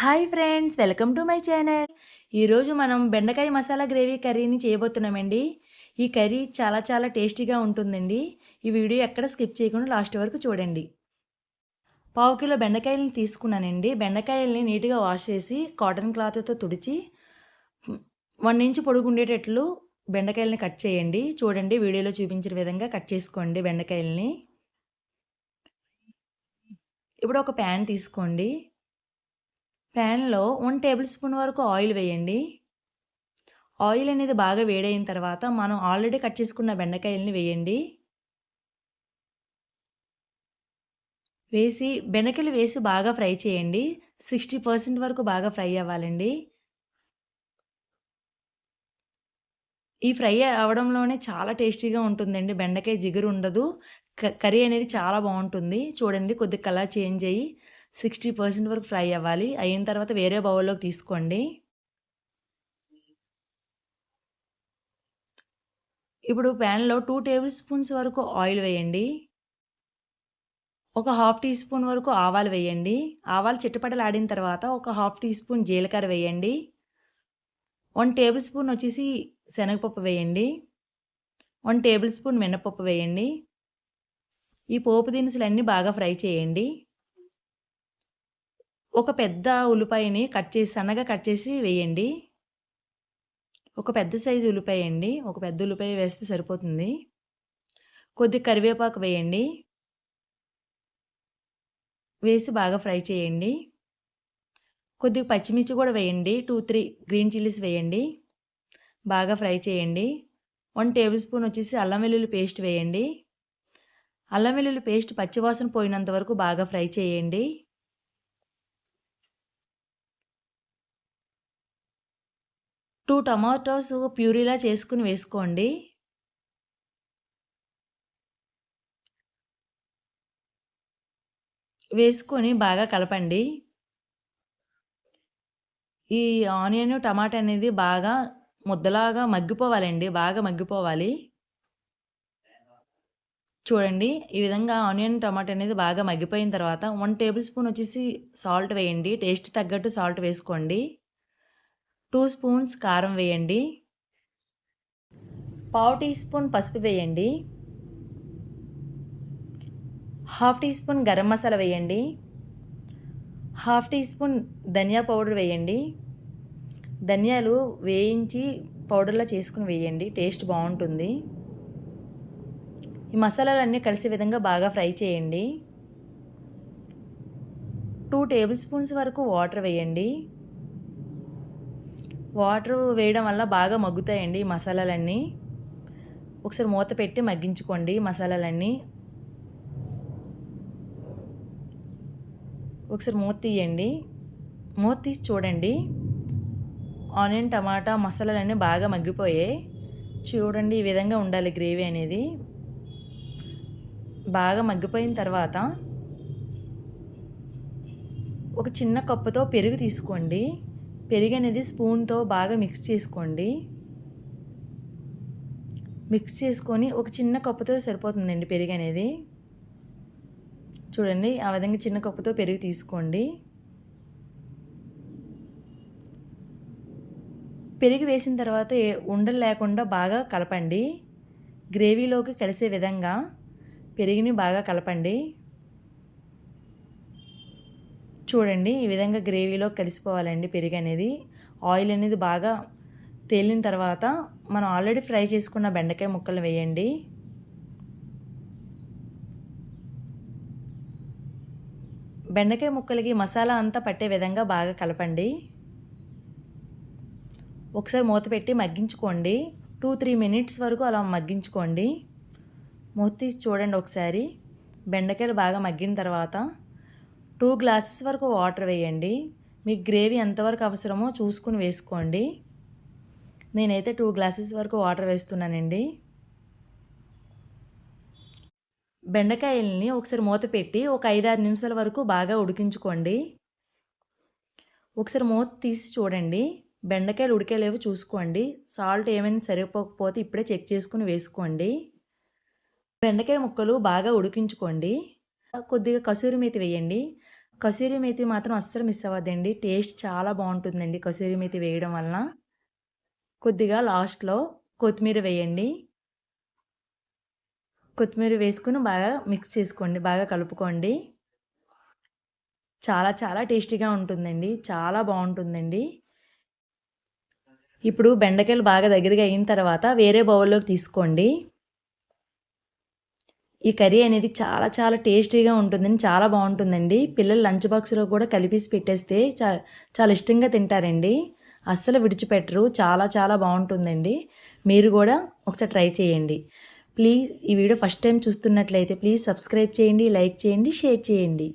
Hi friends welcome to my channel. ఈరోజు మనం బెండకాయ మసాలా గ్రేవీ కర్రీని చేయబోతున్నామండి. ఈ కర్రీ చాలా చాలా టేస్టీగా ఉంటుందండి. ఈ వీడియో ఎక్కడ స్కిప్ చేయకుండా లాస్ట్ వరకు చూడండి. పావు కిలో బెండకాయలని తీసుకున్నానండి. బెండకాయలని నీట్గా వాష్ చేసి కాటన్ క్లాత్తో తుడిచి వన్ ఇంచ్ పొడుగు ఉండేటట్లు బెండకాయలని కట్ చేయండి. చూడండి వీడియోలో చూపించిన విధంగా కట్ చేసుకోండి బెండకాయలని. ఇప్పుడు ఒక ప్యాన్ తీసుకోండి. ప్యాన్లో వన్ టేబుల్ స్పూన్ వరకు ఆయిల్ వేయండి. ఆయిల్ అనేది బాగా వేడైన తర్వాత మనం ఆల్రెడీ కట్ చేసుకున్న బెండకాయలని వేయండి. వేసి బెండకాయలు వేసి బాగా ఫ్రై చేయండి. సిక్స్టీ పర్సెంట్ వరకు బాగా ఫ్రై అవ్వాలండి. ఈ ఫ్రై అవ్వడంలోనే చాలా టేస్టీగా ఉంటుందండి. బెండకాయ జిగురు ఉండదు. కర్రీ అనేది చాలా బాగుంటుంది. చూడండి కొద్దిగా కలర్ చేంజ్ అయ్యి సిక్స్టీ పర్సెంట్ వరకు ఫ్రై అవ్వాలి. అయిన తర్వాత వేరే బౌల్లోకి తీసుకోండి. ఇప్పుడు ప్యాన్లో టూ టేబుల్ స్పూన్స్ వరకు ఆయిల్ వేయండి. ఒక హాఫ్ టీ స్పూన్ వరకు ఆవాలు వేయండి. ఆవాలు చిట్టపటలు ఆడిన తర్వాత ఒక హాఫ్ టీ స్పూన్ జీలకర్ర వేయండి. వన్ టేబుల్ స్పూన్ వచ్చేసి శనగపప్పు వేయండి. వన్ టేబుల్ స్పూన్ మినపప్పు వేయండి. ఈ పోపు దినుసులన్నీ బాగా ఫ్రై చేయండి. ఒక పెద్ద ఉల్లిపాయని కట్ చేసి సన్నగా కట్ చేసి వేయండి. ఒక పెద్ద సైజు ఉల్లిపాయ అండి. ఒక పెద్ద ఉల్లిపాయ వేస్తే సరిపోతుంది. కొద్ది కరివేపాకు వేయండి. వేసి బాగా ఫ్రై చేయండి. కొద్దిగా పచ్చిమిర్చి కూడా వేయండి. టూ త్రీ గ్రీన్ చిల్లీస్ వేయండి. బాగా ఫ్రై చేయండి. వన్ టేబుల్ స్పూన్ వచ్చేసి అల్లం వెల్లుల్లి పేస్ట్ వేయండి. అల్లం వెల్లుల్లి పేస్ట్ పచ్చివాసన పోయినంత వరకు బాగా ఫ్రై చేయండి. టూ టమాటోస్ ప్యూరీలా చేసుకుని వేసుకోండి. వేసుకొని బాగా కలపండి. ఈ ఆనియన్ టమాటా అనేది బాగా ముద్దలాగా మగ్గిపోవాలండి. బాగా మగ్గిపోవాలి. చూడండి ఈ విధంగా ఆనియన్ టమాటా అనేది బాగా మగ్గిపోయిన తర్వాత వన్ టేబుల్ స్పూన్ వచ్చేసి సాల్ట్ వేయండి. టేస్ట్ తగ్గట్టు సాల్ట్ వేసుకోండి. టూ స్పూన్స్ కారం వేయండి. పావు టీ స్పూన్ పసుపు వేయండి. Half teaspoon garam masala వేయండి. హాఫ్ టీ స్పూన్ ధనియా పౌడర్ వేయండి. ధనియాలు వేయించి పౌడర్లో చేసుకుని వేయండి టేస్ట్ బాగుంటుంది. ఈ మసాలాలన్నీ కలిసే విధంగా బాగా ఫ్రై చేయండి. టూ టేబుల్ స్పూన్స్ వరకు వాటర్ వేయండి. వాటర్ వేయడం వల్ల బాగా మగ్గుతాయండి మసాలాలన్నీ. ఒకసారి మూత పెట్టి మగ్గించుకోండి మసాలాలన్నీ. ఒకసారి మూత తీయండి. మూత తీసి చూడండి. ఆనియన్ టమాటా మసాలాలన్నీ బాగా మగ్గిపోయాయి. చూడండి ఈ విధంగా ఉండాలి గ్రేవీ అనేది. బాగా మగ్గిపోయిన తర్వాత ఒక చిన్న కప్పుతో పెరుగు తీసుకోండి. పెరుగు అనేది స్పూన్తో బాగా మిక్స్ చేసుకోండి. మిక్స్ చేసుకొని ఒక చిన్న కప్పుతో సరిపోతుందండి పెరుగు అనేది చూడండి ఆ విధంగా చిన్న కప్పుతో పెరుగు తీసుకోండి. పెరుగు వేసిన తర్వాత ఉండలు లేకుండా బాగా కలపండి. గ్రేవీలోకి కలిసే విధంగా పెరుగుని బాగా కలపండి. చూడండి ఈ విధంగా గ్రేవీలో కలిసిపోవాలండి పెరుగు అనేది. ఆయిల్ అనేది బాగా తేలిన తర్వాత మనం ఆల్రెడీ ఫ్రై చేసుకున్న బెండకాయ ముక్కలు వేయండి. బెండకాయ ముక్కలకి మసాలా అంతా పట్టే విధంగా బాగా కలపండి. ఒకసారి మూత పెట్టి మగ్గించుకోండి. టూ త్రీ మినిట్స్ వరకు అలా మగ్గించుకోండి. మూత తీసి చూడండి ఒకసారి. బెండకాయలు బాగా మగ్గిన తర్వాత టూ గ్లాసెస్ వరకు వాటర్ వేయండి. మీకు గ్రేవీ ఎంతవరకు అవసరమో చూసుకుని వేసుకోండి. నేనైతే టూ గ్లాసెస్ వరకు వాటర్ వేస్తున్నానండి. బెండకాయల్ని ఒకసారి మూత పెట్టి ఒక ఐదారు నిమిషాల వరకు బాగా ఉడికించుకోండి. ఒకసారి మూత తీసి చూడండి. బెండకాయలు ఉడికేలేవో చూసుకోండి. సాల్ట్ ఏమైనా సరిపోకపోతే ఇప్పుడే చెక్ చేసుకుని వేసుకోండి. బెండకాయ ముక్కలు బాగా ఉడికించుకోండి. కొద్దిగా కసూరి మేతి వేయండి. కసూరి మేతి మాత్రం అస్సలు మిస్ అవ్వద్దండి. టేస్ట్ చాలా బాగుంటుందండి కసూరి మేతి వేయడం వలన. కొద్దిగా లాస్ట్లో కొత్తిమీర వేయండి. కొత్తిమీర వేసుకుని బాగా మిక్స్ చేసుకోండి బాగా కలుపుకోండి. చాలా చాలా టేస్టీగా ఉంటుందండి. చాలా బాగుంటుందండి. ఇప్పుడు బెండకాయలు బాగా దగ్గరగా అయిన తర్వాత వేరే బౌల్లోకి తీసుకోండి. ఈ కర్రీ అనేది చాలా చాలా టేస్టీగా ఉంటుందని చాలా బాగుంటుందండి. పిల్లలు లంచ్ బాక్స్లో కూడా కలిపేసి పెట్టేస్తే చా చాలా ఇష్టంగా తింటారండి. అస్సలు విడిచిపెట్టరు. చాలా చాలా బాగుంటుందండి. మీరు కూడా ఒకసారి ట్రై చేయండి. ప్లీజ్ ఈ వీడియో ఫస్ట్ టైం చూస్తున్నట్లయితే ప్లీజ్ సబ్స్క్రైబ్ చేయండి లైక్ చేయండి షేర్ చేయండి.